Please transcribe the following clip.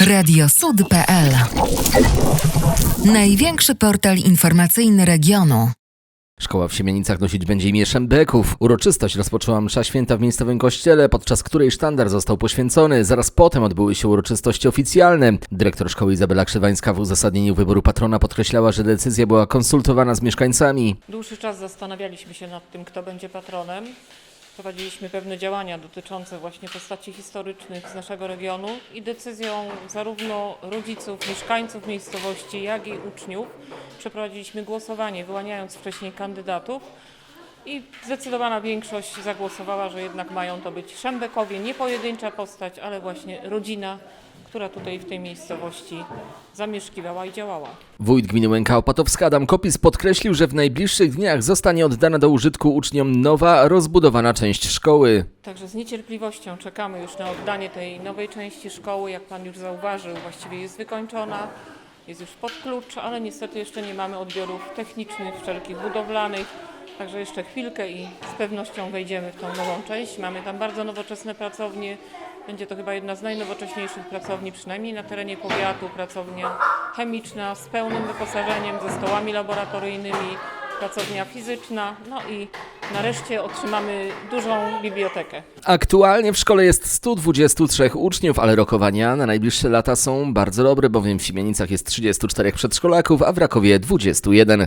Radiosud.pl Największy portal informacyjny regionu. Szkoła w Siemienicach nosić będzie imię Szembeków. Uroczystość rozpoczęła msza święta w miejscowym kościele, podczas której sztandar został poświęcony. Zaraz potem odbyły się uroczystości oficjalne. Dyrektor szkoły Izabela Krzywańska w uzasadnieniu wyboru patrona podkreślała, że decyzja była konsultowana z mieszkańcami. Dłuższy czas zastanawialiśmy się nad tym, kto będzie patronem. Prowadziliśmy pewne działania dotyczące właśnie postaci historycznych z naszego regionu i decyzją zarówno rodziców, mieszkańców miejscowości, jak i uczniów przeprowadziliśmy głosowanie, wyłaniając wcześniej kandydatów. I zdecydowana większość zagłosowała, że jednak mają to być Szembekowie, nie pojedyncza postać, ale właśnie rodzina, która tutaj w tej miejscowości zamieszkiwała i działała. Wójt gminy Łęka Opatowska Adam Kopis podkreślił, że w najbliższych dniach zostanie oddana do użytku uczniom nowa, rozbudowana część szkoły. Także z niecierpliwością czekamy już na oddanie tej nowej części szkoły. Jak Pan już zauważył, właściwie jest wykończona, jest już pod klucz, ale niestety jeszcze nie mamy odbiorów technicznych, wszelkich budowlanych. Także jeszcze chwilkę i z pewnością wejdziemy w tą nową część. Mamy tam bardzo nowoczesne pracownie. Będzie to chyba jedna z najnowocześniejszych pracowni, przynajmniej na terenie powiatu. Pracownia chemiczna z pełnym wyposażeniem, ze stołami laboratoryjnymi, pracownia fizyczna. No i nareszcie otrzymamy dużą bibliotekę. Aktualnie w szkole jest 123 uczniów, ale rokowania na najbliższe lata są bardzo dobre, bowiem w Siemienicach jest 34 przedszkolaków, a w Rakowie 21.